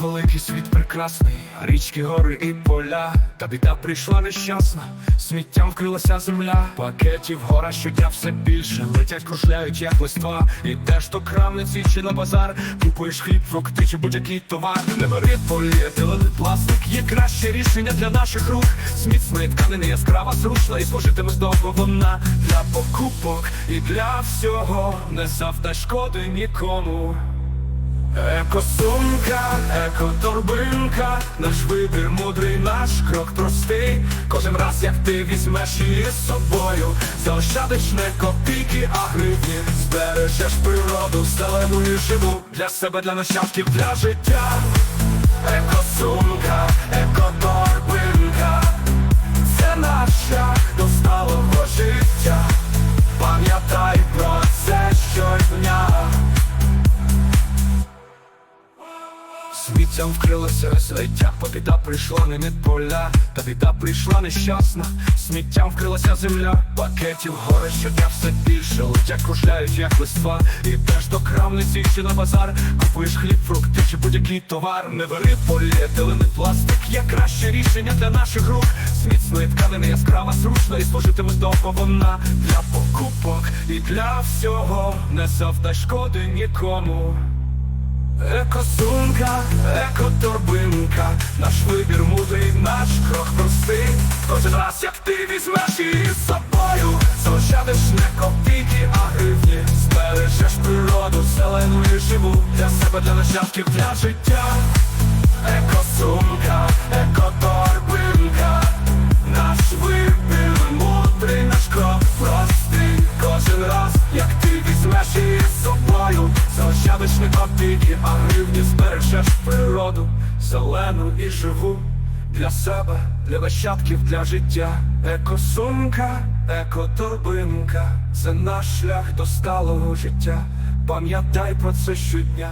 великий, світ прекрасний, річки, гори і поля. Та біда прийшла нещасна, сміттям вкрилася земля. Пакетів гора щодня все більше. Летять, кружляють, як листва. Ідеш до крамниці чи на базар, купуєш хліб, фрукти чи будь-який товар. Не бери поліетилений пластик, є краще рішення для наших рук. Зміцної тканини яскрава, зручна і служитиме довго вона для покупок і для всього не завдай шкоди нікому. Екосумка, екоторбинка, наш вибір мудрий, наш крок простий. Кожен раз, як ти візьмеш її з собою, заощадиш не копійки, а гривні, збережеш природу, зелену і живу для себе, для нащадків, для життя. Сміттям вкрилося свиття, побіда прийшла не від поля, та біда прийшла нещасна, сміттям вкрилася земля, пакетів гори щодня все більше, летять кружляють, як листва, Ідеш до крамниці чи на базар, купуєш хліб, фрукти чи будь-який товар, не бери поліетилений пластик, є краще рішення для наших рук. З міцної тканини яскрава, зручна і служитиме довго вона. Для покупок і для всього не завдай шкоди нікому. Екосумка, екоторбинка, наш вибір мудрий, наш крок простий. Кожен раз, як ти візьмеш її з собою, Залишатиш не копійки, а гривні, збережеш природу, зелену і живу для себе, для нащадків, для життя. Екосумка, екоторбинка, копійки, а гривні збережеш природу, зелену і живу для себе, для нащадків, для життя. Екосумка, екоторбинка, це наш шлях до сталого життя. Пам'ятай про це щодня.